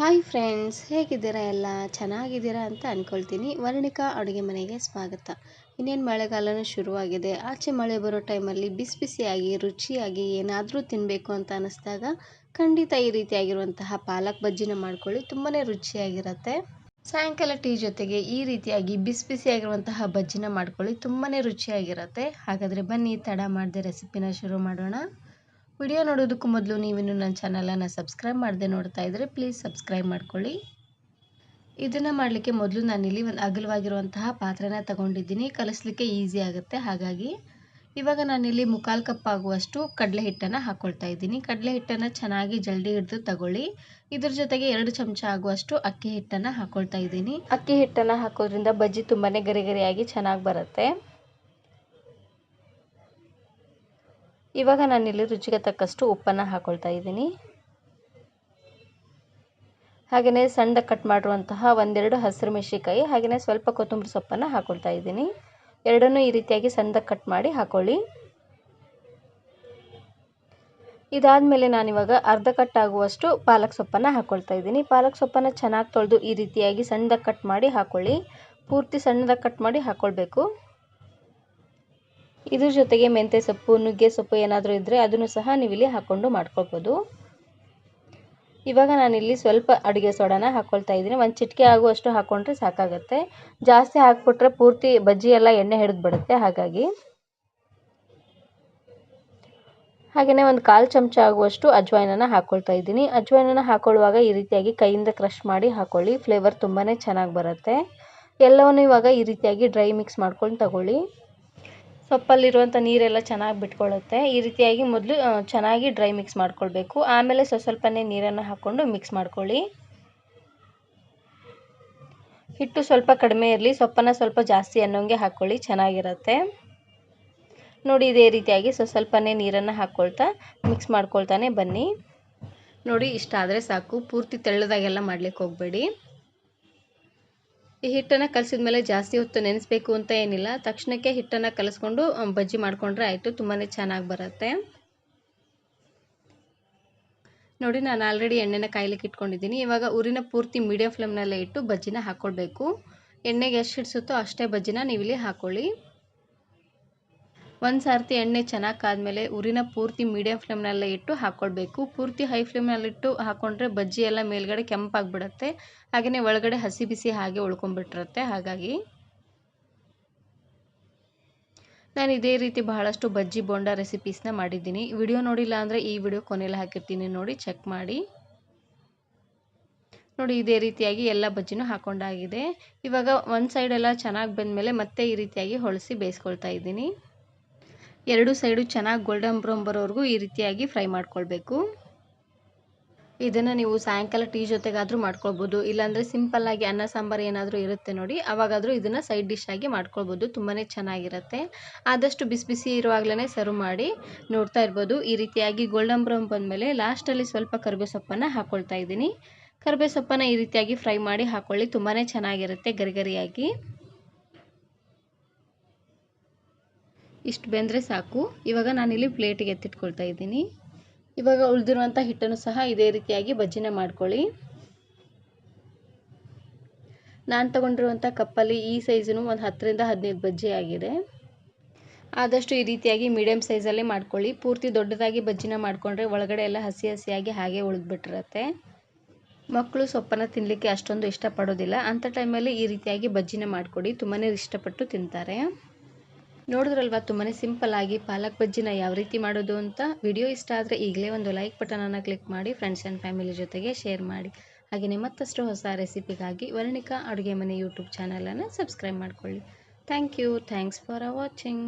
Hi friends ಹೇಗಿದ್ದೀರಾ ಎಲ್ಲ? ಚೆನ್ನಾಗಿದ್ದೀರಾ ಅಂತ ಅಂದ್ಕೊಳ್ತೀನಿ ವರ್ಣಿಕಾ ಅಡುಗೆ ಮನೆಗೆ ಸ್ವಾಗತ. ಇನ್ನೇನು ಮಳೆಗಾಲನೂ ಶುರುವಾಗಿದೆ. ಆಚೆ ಮಳೆ ಬರೋ ಟೈಮಲ್ಲಿ ಬಿಸಿ ಬಿಸಿಯಾಗಿ, ರುಚಿಯಾಗಿ ಏನಾದರೂ ತಿನ್ನಬೇಕು ಅಂತ ಅನ್ನಿಸ್ದಾಗ ಖಂಡಿತ ಈ ರೀತಿಯಾಗಿರುವಂತಹ ಪಾಲಕ್ ಬಜ್ಜಿನ ಮಾಡ್ಕೊಳ್ಳಿ. ತುಂಬಾ ರುಚಿಯಾಗಿರುತ್ತೆ. ಸಾಯಂಕಾಲ ಟೀ ಜೊತೆಗೆ ಈ ರೀತಿಯಾಗಿ ಬಿಸಿ ಬಿಸಿಯಾಗಿರುವಂತಹ ಬಜ್ಜಿನ ಮಾಡ್ಕೊಳ್ಳಿ. ತುಂಬಾ ರುಚಿಯಾಗಿರುತ್ತೆ. ಹಾಗಾದರೆ ಬನ್ನಿ, ತಡ ಮಾಡದೆ ರೆಸಿಪಿನ ಶುರು ಮಾಡೋಣ. ವಿಡಿಯೋ ನೋಡೋದಕ್ಕೂ ಮೊದಲು ನೀವಿನ್ನು ನನ್ನ ಚಾನಲನ್ನು ಸಬ್ಸ್ಕ್ರೈಬ್ ಮಾಡದೆ ನೋಡ್ತಾ ಇದ್ದರೆ ಪ್ಲೀಸ್ ಸಬ್ಸ್ಕ್ರೈಬ್ ಮಾಡ್ಕೊಳ್ಳಿ. ಇದನ್ನು ಮಾಡಲಿಕ್ಕೆ ಮೊದಲು ನಾನಿಲ್ಲಿ ಒಂದು ಅಗಲವಾಗಿರುವಂತಹ ಪಾತ್ರೆನ ತಗೊಂಡಿದ್ದೀನಿ. ಕಲಿಸ್ಲಿಕ್ಕೆ ಈಸಿ ಆಗುತ್ತೆ. ಹಾಗಾಗಿ ಇವಾಗ ನಾನಿಲ್ಲಿ ಮುಕ್ಕಾಲು ಕಪ್ ಆಗುವಷ್ಟು ಕಡಲೆ ಹಿಟ್ಟನ್ನು ಹಾಕ್ಕೊಳ್ತಾ ಇದ್ದೀನಿ. ಕಡಲೆ ಹಿಟ್ಟನ್ನು ಚೆನ್ನಾಗಿ ಜಲ್ದಿ ಹಿಡಿದು ತಗೊಳ್ಳಿ. ಇದ್ರ ಜೊತೆಗೆ ಎರಡು ಚಮಚ ಆಗುವಷ್ಟು ಅಕ್ಕಿ ಹಿಟ್ಟನ್ನು ಹಾಕ್ಕೊಳ್ತಾ ಇದ್ದೀನಿ. ಅಕ್ಕಿ ಹಿಟ್ಟನ್ನು ಹಾಕೋದ್ರಿಂದ ಬಜ್ಜಿ ತುಂಬಾ ಗರಿಗರಿಯಾಗಿ ಚೆನ್ನಾಗಿ ಬರುತ್ತೆ. ಇವಾಗ ನಾನಿಲ್ಲಿ ರುಚಿಗೆ ತಕ್ಕಷ್ಟು ಉಪ್ಪನ್ನು ಹಾಕ್ಕೊಳ್ತಾ ಇದ್ದೀನಿ. ಹಾಗೆಯೇ ಸಣ್ಣ ಕಟ್ ಮಾಡಿರುವಂತಹ ಒಂದೆರಡು ಹಸಿರು ಮೆಣಸಿಕಾಯಿ ಹಾಗೆಯೇ ಸ್ವಲ್ಪ ಕೊತ್ತಂಬರಿ ಸೊಪ್ಪನ್ನು ಹಾಕ್ಕೊಳ್ತಾ ಇದ್ದೀನಿ. ಎರಡನ್ನೂ ಈ ರೀತಿಯಾಗಿ ಸಣ್ಣ ಕಟ್ ಮಾಡಿ ಹಾಕೊಳ್ಳಿ. ಇದಾದಮೇಲೆ ನಾನಿವಾಗ ಅರ್ಧ ಕಟ್ ಆಗುವಷ್ಟು ಪಾಲಕ್ ಸೊಪ್ಪನ್ನು ಹಾಕ್ಕೊಳ್ತಾ ಇದ್ದೀನಿ. ಪಾಲಕ್ ಸೊಪ್ಪನ್ನು ಚೆನ್ನಾಗಿ ತೊಳೆದು ಈ ರೀತಿಯಾಗಿ ಸಣ್ಣದಾಗಿ ಕಟ್ ಮಾಡಿ ಹಾಕ್ಕೊಳ್ಳಿ ಪೂರ್ತಿ ಸಣ್ಣದಾಗಿ ಕಟ್ ಮಾಡಿ ಹಾಕ್ಕೊಳ್ಬೇಕು ಇದ್ರ ಜೊತೆಗೆ ಮೆಂತ್ಯ ಸೊಪ್ಪು, ನುಗ್ಗೆ ಸೊಪ್ಪು ಏನಾದರೂ ಇದ್ದರೆ ಅದನ್ನು ಸಹ ನೀವಿಲ್ಲಿ ಹಾಕ್ಕೊಂಡು ಮಾಡ್ಕೊಳ್ಬೋದು. ಇವಾಗ ನಾನಿಲ್ಲಿ ಸ್ವಲ್ಪ ಅಡುಗೆ ಸೋಡಾನ ಹಾಕ್ಕೊಳ್ತಾ ಇದ್ದೀನಿ. ಒಂದು ಚಿಟಿಕೆ ಆಗುವಷ್ಟು ಹಾಕ್ಕೊಂಡ್ರೆ ಸಾಕಾಗುತ್ತೆ. ಜಾಸ್ತಿ ಹಾಕ್ಬಿಟ್ರೆ ಪೂರ್ತಿ ಬಜ್ಜಿ ಎಲ್ಲ ಎಣ್ಣೆ ಹಿಡಿದು ಬಿಡುತ್ತೆ, ಹಾಗಾಗಿ. ಹಾಗೆಯೇ ಒಂದು ಕಾಲು ಚಮಚ ಆಗುವಷ್ಟು ಅಜ್ವಾಯಿನ ಹಾಕ್ಕೊಳ್ತಾ ಇದ್ದೀನಿ. ಅಜ್ವಾಯಿನನ್ನು ಹಾಕ್ಕೊಳ್ಳುವಾಗ ಈ ರೀತಿಯಾಗಿ ಕೈಯಿಂದ ಕ್ರಷ್ ಮಾಡಿ ಹಾಕ್ಕೊಳ್ಳಿ ಫ್ಲೇವರ್ ತುಂಬಾ ಚೆನ್ನಾಗಿ ಬರುತ್ತೆ. ಎಲ್ಲವನ್ನು ಇವಾಗ ಈ ರೀತಿಯಾಗಿ ಡ್ರೈ ಮಿಕ್ಸ್ ಮಾಡ್ಕೊಂಡು ತಗೊಳ್ಳಿ. ಸೊಪ್ಪಲ್ಲಿರುವಂಥ ನೀರೆಲ್ಲ ಚೆನ್ನಾಗಿ ಬಿಟ್ಕೊಳ್ಳುತ್ತೆ. ಈ ರೀತಿಯಾಗಿ ಮೊದಲು ಚೆನ್ನಾಗಿ ಡ್ರೈ ಮಿಕ್ಸ್ ಮಾಡ್ಕೊಳ್ಬೇಕು. ಆಮೇಲೆ ಸ್ವಲ್ಪ ಸ್ವಲ್ಪನೇ ನೀರನ್ನು ಹಾಕ್ಕೊಂಡು ಮಿಕ್ಸ್ ಮಾಡ್ಕೊಳ್ಳಿ. ಹಿಟ್ಟು ಸ್ವಲ್ಪ ಕಡಿಮೆ ಇರಲಿ. ಸೊಪ್ಪನ್ನು ಸ್ವಲ್ಪ ಜಾಸ್ತಿ ಅನ್ನೋಂಗೆ ಹಾಕ್ಕೊಳ್ಳಿ. ಚೆನ್ನಾಗಿರುತ್ತೆ. ನೋಡಿ, ಇದೇ ರೀತಿಯಾಗಿ ಸ್ವಲ್ಪ ಸ್ವಲ್ಪನೇ ನೀರನ್ನು ಹಾಕ್ಕೊಳ್ತಾ ಮಿಕ್ಸ್ ಮಾಡ್ಕೊಳ್ತಾನೆ ಬನ್ನಿ. ನೋಡಿ, ಇಷ್ಟ ಆದರೆ ಸಾಕು. ಪೂರ್ತಿ ತೆಳ್ಳದಾಗೆಲ್ಲ ಮಾಡ್ಲಿಕ್ಕೆ ಹೋಗಬೇಡಿ. ಈ ಹಿಟ್ಟನ್ನು ಕಲಸಿದ ಮೇಲೆ ಜಾಸ್ತಿ ಹೊತ್ತು ನೆನೆಸ್ಬೇಕು ಅಂತ ಏನಿಲ್ಲ. ತಕ್ಷಣಕ್ಕೆ ಹಿಟ್ಟನ್ನು ಕಲಸ್ಕೊಂಡು ಬಜ್ಜಿ ಮಾಡಿಕೊಂಡ್ರೆ ಆಯಿತು ತುಂಬಾ ಚೆನ್ನಾಗಿ ಬರುತ್ತೆ. ನೋಡಿ, ನಾನು ಆಲ್ರೆಡಿ ಎಣ್ಣೆನ ಕಾಯ್ಲಿಕ್ಕೆ ಇಟ್ಕೊಂಡಿದ್ದೀನಿ. ಇವಾಗ ಊರಿನ ಪೂರ್ತಿ ಮೀಡಿಯಂ ಫ್ಲೇಮ್ನಲ್ಲೇ ಇಟ್ಟು ಬಜ್ಜಿನ ಹಾಕ್ಕೊಳ್ಬೇಕು ಎಣ್ಣೆಗೆ ಎಷ್ಟು ಹಿಡಿಸುತ್ತೋ ಅಷ್ಟೇ ಬಜ್ಜಿನ ನೀವು ನೀವಿಲ್ಲಿ ಹಾಕ್ಕೊಳ್ಳಿ ಒಂದು ಸರ್ತಿ ಎಣ್ಣೆ ಚೆನ್ನಾಗಿ ಕಾದ್ಮೇಲೆ ಉರಿನ ಪೂರ್ತಿ ಮೀಡಿಯಮ್ ಫ್ಲೇಮ್ನಲ್ಲೇ ಇಟ್ಟು ಹಾಕ್ಕೊಳ್ಬೇಕು ಪೂರ್ತಿ ಹೈ ಫ್ಲೇಮ್ನಲ್ಲಿಟ್ಟು ಹಾಕ್ಕೊಂಡ್ರೆ ಬಜ್ಜಿ ಎಲ್ಲ ಮೇಲ್ಗಡೆ ಕೆಂಪಾಗಿಬಿಡುತ್ತೆ. ಹಾಗೆಯೇ ಒಳಗಡೆ ಹಸಿ ಬಿಸಿ ಹಾಗೆ ಉಳ್ಕೊಂಡ್ಬಿಟ್ಟಿರುತ್ತೆ ಹಾಗಾಗಿ ನಾನು ಇದೇ ರೀತಿ ಬಹಳಷ್ಟು ಬಜ್ಜಿ ಬೋಂಡ ರೆಸಿಪೀಸ್ನ ಮಾಡಿದ್ದೀನಿ. ವಿಡಿಯೋ ನೋಡಿಲ್ಲ ಅಂದರೆ ಈ ವಿಡಿಯೋ ಕೊನೆಯಲ್ಲಿ ಹಾಕಿರ್ತೀನಿ ನೋಡಿ ಚೆಕ್ ಮಾಡಿ. ನೋಡಿ, ಇದೇ ರೀತಿಯಾಗಿ ಎಲ್ಲ ಬಜ್ಜಿನೂ ಹಾಕೊಂಡಾಗಿದೆ. ಇವಾಗ ಒಂದು ಸೈಡೆಲ್ಲ ಚೆನ್ನಾಗಿ ಬಂದಮೇಲೆ ಮತ್ತೆ ಈ ರೀತಿಯಾಗಿ ಹೊಳಿಸಿ ಬೇಯಿಸ್ಕೊಳ್ತಾ ಇದ್ದೀನಿ. ಎರಡು ಸೈಡು ಚೆನ್ನಾಗಿ ಗೋಲ್ಡನ್ ಬ್ರೌನ್ ಬರೋವರೆಗೂ ಈ ರೀತಿಯಾಗಿ ಫ್ರೈ ಮಾಡ್ಕೊಳ್ಬೇಕು. ಇದನ್ನು ನೀವು ಸಾಯಂಕಾಲ ಟೀ ಜೊತೆಗಾದರೂ ಮಾಡ್ಕೊಳ್ಬೋದು. ಇಲ್ಲಾಂದರೆ ಸಿಂಪಲ್ಲಾಗಿ ಅನ್ನ, ಸಾಂಬಾರು ಏನಾದರೂ ಇರುತ್ತೆ ನೋಡಿ, ಅವಾಗಾದರೂ ಇದನ್ನು ಸೈಡ್ ಡಿಶ್ ಆಗಿ ಮಾಡ್ಕೊಳ್ಬೋದು. ತುಂಬಾ ಚೆನ್ನಾಗಿರುತ್ತೆ. ಆದಷ್ಟು ಬಿಸಿ ಬಿಸಿ ಇರುವಾಗಲೇ ಸರ್ವ್ ಮಾಡಿ ನೋಡ್ತಾ ಇರ್ಬೋದು. ಈ ರೀತಿಯಾಗಿ ಗೋಲ್ಡನ್ ಬ್ರೌನ್ ಬಂದಮೇಲೆ ಲಾಸ್ಟಲ್ಲಿ ಸ್ವಲ್ಪ ಕರಿಬೇ ಸೊಪ್ಪನ್ನು ಹಾಕ್ಕೊಳ್ತಾ ಇದ್ದೀನಿ. ಕರಿಬೇ ಸೊಪ್ಪನ್ನು ಈ ರೀತಿಯಾಗಿ ಫ್ರೈ ಮಾಡಿ ಹಾಕ್ಕೊಳ್ಳಿ ತುಂಬಾ ಚೆನ್ನಾಗಿರುತ್ತೆ ಗರಿಗರಿಯಾಗಿ ಇಷ್ಟು ಬೆಂದರೆ ಸಾಕು. ಇವಾಗ ನಾನಿಲ್ಲಿ ಪ್ಲೇಟಿಗೆ ಎತ್ತಿಟ್ಕೊಳ್ತಾ ಇದ್ದೀನಿ. ಇವಾಗ ಉಳಿದಿರುವಂಥ ಹಿಟ್ಟನ್ನು ಸಹ ಇದೇ ರೀತಿಯಾಗಿ ಬಜ್ಜಿನ ಮಾಡ್ಕೊಳ್ಳಿ. ನಾನು ತಗೊಂಡಿರುವಂಥ ಕಪ್ಪಲ್ಲಿ ಈ ಸೈಜನ್ನು ಒಂದು ಹತ್ತರಿಂದ ಹದಿನೈದು ಬಜ್ಜಿ ಆಗಿದೆ. ಆದಷ್ಟು ಈ ರೀತಿಯಾಗಿ ಮೀಡಿಯಮ್ ಸೈಜಲ್ಲೇ ಮಾಡ್ಕೊಳ್ಳಿ. ಪೂರ್ತಿ ದೊಡ್ಡದಾಗಿ ಬಜ್ಜಿನ ಮಾಡಿಕೊಂಡ್ರೆ ಒಳಗಡೆ ಎಲ್ಲ ಹಸಿ ಹಸಿಯಾಗಿ ಹಾಗೆ ಉಳಿದ್ಬಿಟ್ಟಿರುತ್ತೆ. ಮಕ್ಕಳು ಸೊಪ್ಪನ್ನು ತಿನ್ನಲಿಕ್ಕೆ ಅಷ್ಟೊಂದು ಇಷ್ಟಪಡೋದಿಲ್ಲ. ಅಂಥ ಟೈಮಲ್ಲಿ ಈ ರೀತಿಯಾಗಿ ಬಜ್ಜಿನ ಮಾಡಿಕೊಡಿ. ತುಂಬಾ ಇಷ್ಟಪಟ್ಟು ತಿಂತಾರೆ. ನೋಡಿದ್ರಲ್ವ? ತುಂಬಾ ಸಿಂಪಲ್ ಆಗಿ ಪಾಲಕ್ ಬಜ್ಜಿನ ಯಾವ ರೀತಿ ಮಾಡೋದು ಅಂತ ವಿಡಿಯೋ ಇಷ್ಟ ಆದರೆ ಈಗಲೇ ಒಂದು ಲೈಕ್ ಬಟನನ್ನು ಕ್ಲಿಕ್ ಮಾಡಿ ಫ್ರೆಂಡ್ಸ್ ಆ್ಯಂಡ್ ಫ್ಯಾಮಿಲಿ ಜೊತೆಗೆ ಶೇರ್ ಮಾಡಿ. ಹಾಗೆಯೇ ಮತ್ತಷ್ಟು ಹೊಸ ರೆಸಿಪಿಗಾಗಿ ವರ್ಣಿಕಾ ಅಡುಗೆ ಮನೆ ಯೂಟ್ಯೂಬ್ ಚಾನಲನ್ನು ಸಬ್ಸ್ಕ್ರೈಬ್ ಮಾಡಿಕೊಳ್ಳಿ. Thank you. Thanks for watching.